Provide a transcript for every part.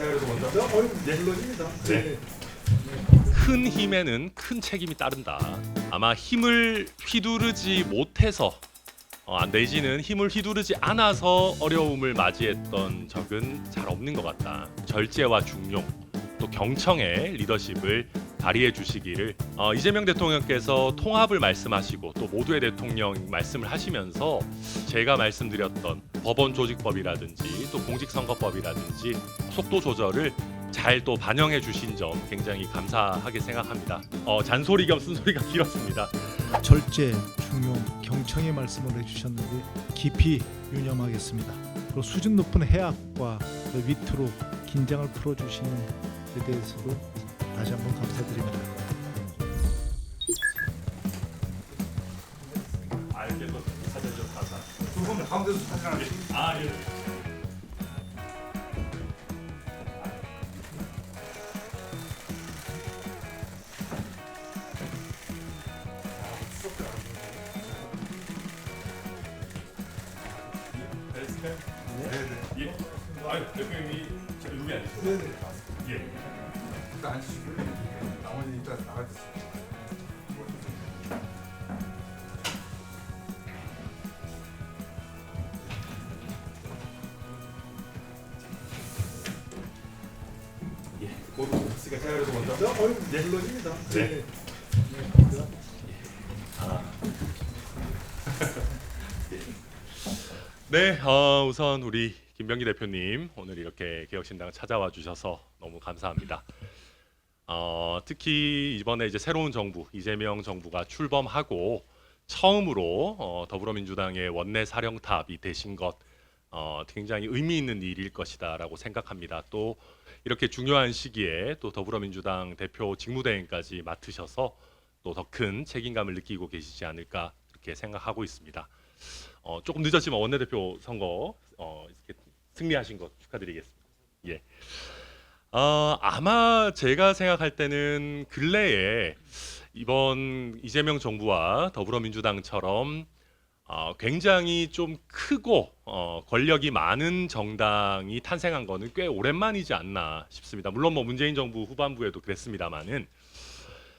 어이 물론입니다. 네. 큰 힘에는 큰 책임이 따른다. 아마 힘을 휘두르지 못해서 어, 내지는 힘을 휘두르지 않아서 어려움을 맞이했던 적은 잘 없는 것 같다. 절제와 중용 또 경청의 리더십을 발휘해 주시기를 어, 이재명 대통령께서 통합을 말씀하시고 또 모두의 대통령 말씀을 하시면서 제가 말씀드렸던 법원 조직법이라든지 또 공직선거법이라든지 속도 조절을 잘 또 반영해 주신 점 굉장히 감사하게 생각합니다. 어, 잔소리 겸 쓴소리가 길었습니다. 절제, 중용, 경청의 말씀을 해주셨는데 깊이 유념하겠습니다. 그리고 수준 높은 해악과 그 밑으로 긴장을 풀어주시는 데 대해서도 다시 한번 감사드립니다. 알겠어. 사전 좀 감사. 두분 가운데서 사진 하나 아 예. 네네 예. 아유 대표님이 저 여기 앉으세요. 네네 예. 일단 나머지 일단 나가주세요 예. 모두 있으니까 제가 그래서 먼저. 어이 물론입니다. 네. 아. 네, 어, 우선 우리 김병기 대표님 오늘 이렇게 개혁신당 찾아와 주셔서 너무 감사합니다. 어, 특히 이번에 이제 새로운 정부 이재명 정부가 출범하고 처음으로 어, 더불어민주당의 원내 사령탑이 되신 것 어, 굉장히 의미 있는 일일 것이다라고 생각합니다. 또 이렇게 중요한 시기에 또 더불어민주당 대표 직무대행까지 맡으셔서 또 더 큰 책임감을 느끼고 계시지 않을까 이렇게 생각하고 있습니다. 어, 조금 늦었지만 원내대표 선거 어, 이렇게 승리하신 것 축하드리겠습니다. 예. 어, 아마 제가 생각할 때는 근래에 이번 이재명 정부와 더불어민주당처럼 어, 굉장히 좀 크고 어, 권력이 많은 정당이 탄생한 거는 꽤 오랜만이지 않나 싶습니다. 물론 뭐 문재인 정부 후반부에도 그랬습니다만은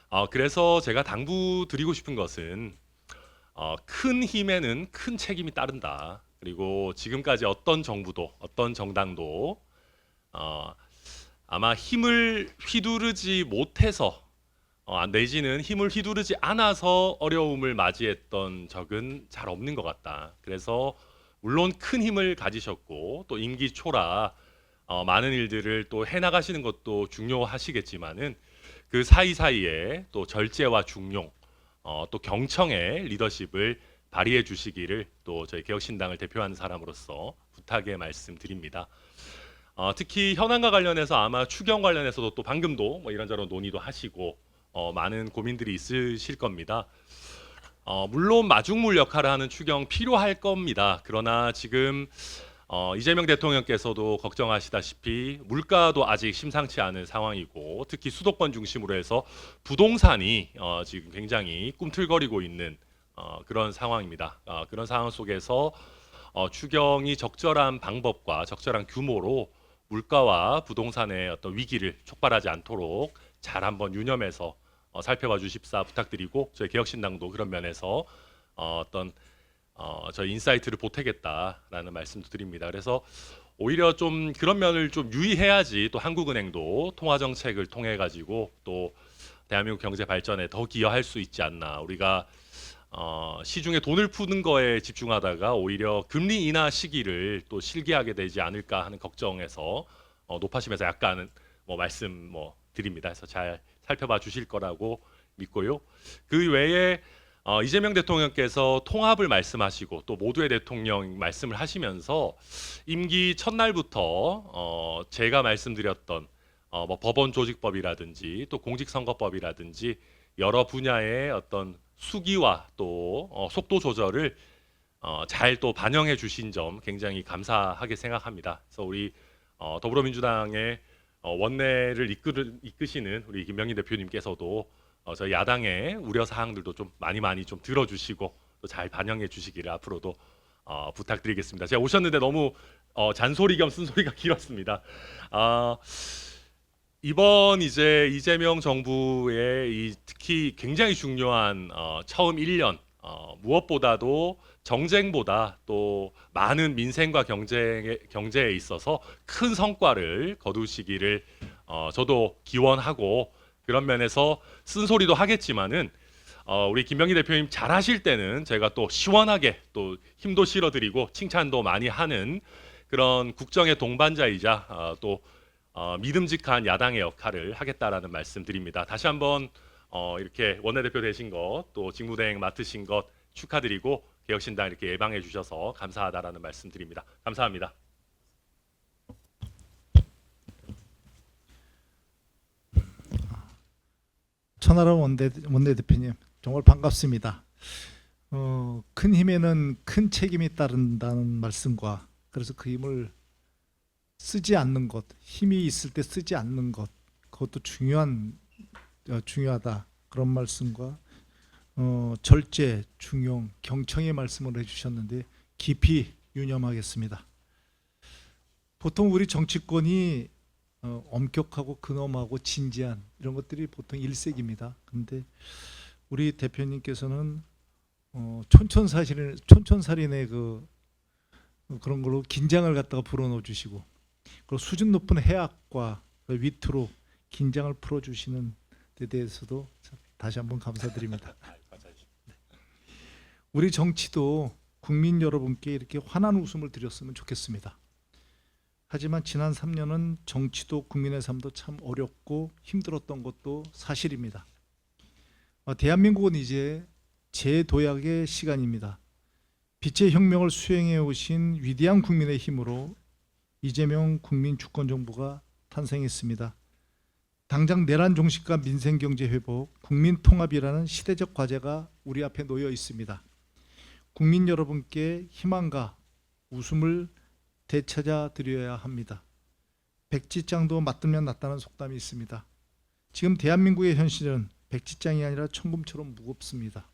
어, 그래서 제가 당부 드리고 싶은 것은 어, 큰 힘에는 큰 책임이 따른다. 그리고 지금까지 어떤 정부도 어떤 정당도 어, 아마 힘을 휘두르지 못해서 어, 내지는 힘을 휘두르지 않아서 어려움을 맞이했던 적은 잘 없는 것 같다. 그래서 물론 큰 힘을 가지셨고 또 임기 초라 어, 많은 일들을 또 해나가시는 것도 중요하시겠지만은 그 사이사이에 또 절제와 중용 어, 또 경청의 리더십을 발휘해 주시기를 또 저희 개혁신당을 대표하는 사람으로서 부탁의 말씀드립니다. 어, 특히 현안과 관련해서 아마 추경 관련해서도 또 방금도 뭐 이런저런 논의도 하시고 어, 많은 고민들이 있으실 겁니다. 어, 물론 마중물 역할을 하는 추경 필요할 겁니다. 그러나 지금 어, 이재명 대통령께서도 걱정하시다시피 물가도 아직 심상치 않은 상황이고 특히 수도권 중심으로 해서 부동산이 어, 지금 굉장히 꿈틀거리고 있는 어, 그런 상황입니다. 어, 그런 상황 속에서 어, 추경이 적절한 방법과 적절한 규모로 물가와 부동산의 어떤 위기를 촉발하지 않도록 잘 한번 유념해서 어, 살펴봐 주십사 부탁드리고 저희 개혁신당도 그런 면에서 어, 어떤 어, 저희 인사이트를 보태겠다라는 말씀도 드립니다. 그래서 오히려 좀 그런 면을 좀 유의해야지 또 한국은행도 통화 정책을 통해 가지고 또 대한민국 경제 발전에 더 기여할 수 있지 않나. 우리가 어, 시중에 돈을 푸는 거에 집중하다가 오히려 금리 인하 시기를 또 실기하게 되지 않을까 하는 걱정에서 어, 높아심에서 약간 뭐 말씀 뭐 드립니다. 그래서 잘 살펴봐 주실 거라고 믿고요. 그 외에 어, 이재명 대통령께서 통합을 말씀하시고 또 모두의 대통령 말씀을 하시면서 임기 첫날부터 어, 제가 말씀드렸던 어, 뭐 법원 조직법이라든지 또 공직선거법이라든지 여러 분야의 어떤 수기와 또 어, 속도 조절을 어, 잘 또 반영해 주신 점 굉장히 감사하게 생각합니다. 그래서 우리 어, 더불어민주당의 어, 원내를 이끌, 이끄시는 우리 김명희 대표님께서도 어, 저희 야당의 우려 사항들도 좀 많이 많이 좀 들어주시고 또 잘 반영해 주시기를 앞으로도 어, 부탁드리겠습니다. 제가 오셨는데 너무 어, 잔소리 겸 쓴소리가 길었습니다. 아, 이번 이제 이재명 정부의 이 특히 굉장히 중요한 어, 처음 1년 어, 무엇보다도 정쟁보다 또 많은 민생과 경제에, 경제에 있어서 큰 성과를 거두시기를 어, 저도 기원하고 그런 면에서 쓴소리도 하겠지만은 어, 우리 김병희 대표님 잘하실 때는 제가 또 시원하게 또 힘도 실어드리고 칭찬도 많이 하는 그런 국정의 동반자이자 어, 또 어, 믿음직한 야당의 역할을 하겠다라는 말씀드립니다. 다시 한번 어, 이렇게 원내대표 되신 것 또 직무대행 맡으신 것 축하드리고 개혁신당 이렇게 예방해 주셔서 감사하다라는 말씀드립니다. 감사합니다. 천하람 원내 원내대표님 정말 반갑습니다. 어, 큰 힘에는 큰 책임이 따른다는 말씀과 그래서 그 힘을 쓰지 않는 것, 힘이 있을 때 쓰지 않는 것, 그것도 중요한 어, 중요하다 그런 말씀과 어, 절제, 중용, 경청의 말씀을 해주셨는데 깊이 유념하겠습니다. 보통 우리 정치권이 어, 엄격하고 근엄하고 진지한 이런 것들이 보통 일색입니다. 근데 우리 대표님께서는 어, 촌촌사실인 촌촌살인의 그 어, 그런 걸로 긴장을 갖다가 불어넣어 주시고 그리고 수준 높은 해악과 그 위트로 긴장을 풀어 주시는 데 대해서도 참 다시 한번 감사드립니다. 우리 정치도 국민 여러분께 이렇게 환한 웃음을 드렸으면 좋겠습니다. 하지만 지난 3년은 정치도 국민의 삶도 참 어렵고 힘들었던 것도 사실입니다. 어, 대한민국은 이제 재도약의 시간입니다. 빛의 혁명을 수행해 오신 위대한 국민의 힘으로 이재명 국민 주권 정부가 탄생했습니다. 당장 내란 종식과 민생 경제 회복, 국민 통합이라는 시대적 과제가 우리 앞에 놓여 있습니다. 국민 여러분께 희망과 웃음을 되찾아 드려야 합니다. 백지장도 맞들면 낫다는 속담이 있습니다. 지금 대한민국의 현실은 백지장이 아니라 천금처럼 무겁습니다.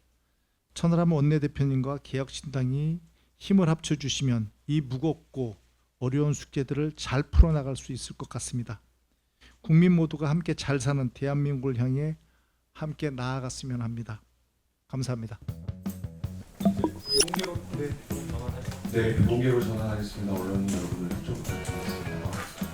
천하람 원내대표님과 개혁신당이 힘을 합쳐주시면 이 무겁고 어려운 숙제들을 잘 풀어나갈 수 있을 것 같습니다. 국민 모두가 함께 잘 사는 대한민국을 향해 함께 나아갔으면 합니다. 감사합니다. 네, 공개로 전환하겠습니다. 언론 여러분들 좀 부탁드리겠습니다.